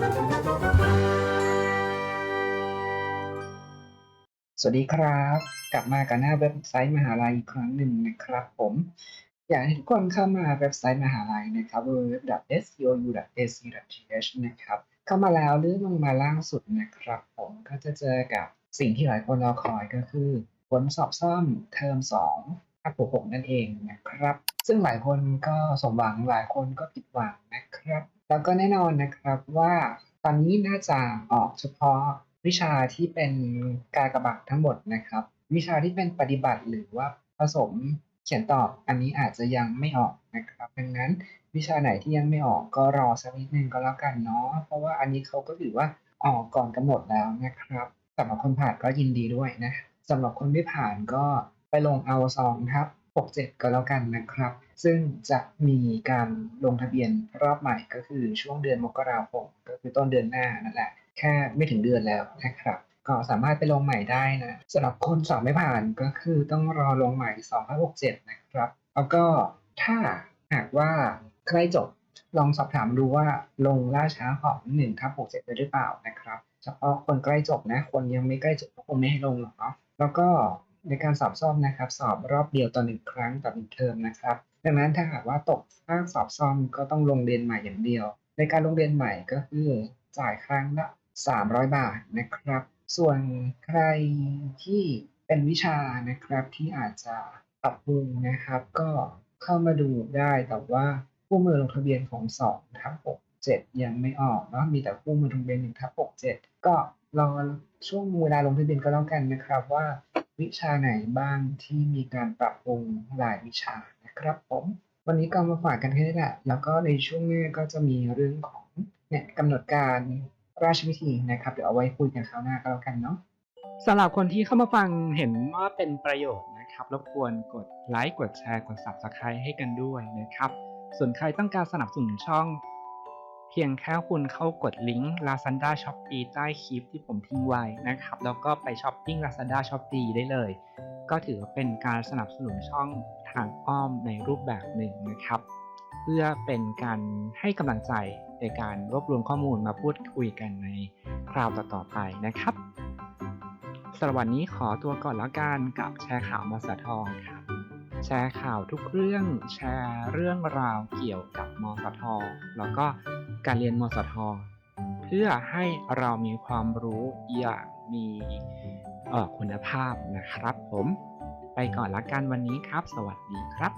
สวัสดีครับ กลับมากันหน้าเว็บไซต์มหาลัยอีกครั้งหนึ่งนะครับผม อยากให้ทุกคนเข้ามาเว็บไซต์มหาลัยนะครับ www.scu.ac.th นะครับ เข้ามาแล้วเลื่อนลงมาล่างสุดนะครับผมก็จะเจอกับสิ่งที่หลายคนรอคอยก็คือผลสอบซ่อมเทอม2ภาค6นั่นเองนะครับ ซึ่งหลายคนก็สมหวังหลายคนก็ผิดหวังนะครับ แล้วก็แน่นอนนะครับว่าตอนนี้น่าจะออกเฉพาะวิชาที่เป็นกากบาททั้งหมดนะครับ วิชาที่เป็นปฏิบัติหรือว่าผสมเขียนตอบอันนี้อาจจะยังไม่ออกนะครับ ดังนั้นวิชาไหนที่ยังไม่ออกก็รอสักนิดนึงก็แล้วกันเนาะเพราะว่าอันนี้เขาก็ถือว่าออกก่อนกำหนดแล้วนะครับสำหรับคนผ่านก็ยินดีด้วยนะสำหรับคนไม่ผ่านก็ไปลงเอาซองครับ 67 ก็แล้วกันนะครับ ซึ่งจะมีการลงทะเบียนรอบใหม่ก็คือช่วงเดือนมกราคมก็คือต้นเดือนหน้านั่นแหละ แค่ไม่ถึงเดือนแล้วนะครับ ก็สามารถไปลงใหม่ได้นะสำหรับคนสอบไม่ผ่านก็คือต้องรอลงใหม่2567 นะครับ แล้วก็ถ้าหากว่าใกล้จบลองสอบถามดูว่าลงล่าช้าของ1ทับ67ได้หรือเปล่านะครับ เฉพาะคนใกล้จบนะ คนยังไม่ใกล้จบก็คงไม่ให้ลงหรอกเนาะแล้วก็ ในการสอบซ่อมนะครับ สอบรอบเดียวต่อหนึ่งครั้งต่อหนึ่งเทอมนะครับ ดังนั้นถ้าหากว่าตกภาคสอบซ่อมก็ต้องลงเรียนใหม่อย่างเดียว ในการลงเรียนใหม่ก็คือจ่ายครั้งละ 300 บาทนะครับ ส่วนใครที่เป็นวิชานะครับที่อาจจะปรับปรุงนะครับ ก็เข้ามาดูได้แต่ว่าคู่มือลงทะเบียนของ2ทับ67 ยังไม่ออกเนาะมีแต่คู่มือลงทะเบียน1ทับ67 ก็รอช่วงเวลาลงทะเบียนก็แล้วกันนะครับว่า วิชาไหนบ้างที่มีการปรับปรุงหลายวิชานะครับผม วันนี้ก็มาฝากกันแค่นี้แหละ แล้วก็ในช่วงหน้าก็จะมีเรื่องของเนี่ยกำหนดการราชวิธีนะครับเดี๋ยวเอาไว้คุยกันคราวหน้าก็แล้วกันเนาะสำหรับคนที่เข้ามาฟังเห็นว่าเป็นประโยชน์นะครับรบกวนกดไลค์กดแชร์กด subscribe ให้กันด้วยนะครับ ส่วนใครต้องการสนับสนุนช่อง เพียงแค่คุณเข้ากดลิงก์ Lazada Shopee ใต้คลิปที่ผมทิ้งไว้นะครับ แล้วก็ไปช้อปปิ้ง Lazada Shopee ได้เลย ก็ถือเป็นการสนับสนุนช่องทางอ้อมในรูปแบบหนึ่งนะครับ เพื่อเป็นการให้กำลังใจในการรวบรวมข้อมูลมาพูดคุยกันในคราวต่อๆไปนะครับสำหรับวันนี้ขอตัวก่อนแล้วกันกับแชร์ข่าวมาสทองครับ แชร์ข่าวทุกเรื่องแชร์เรื่องราวเกี่ยวกับมสท แล้วก็การเรียนมสท เพื่อให้เรามีความรู้อย่างมีคุณภาพนะครับผม ไปก่อนละกันวันนี้ครับ สวัสดีครับ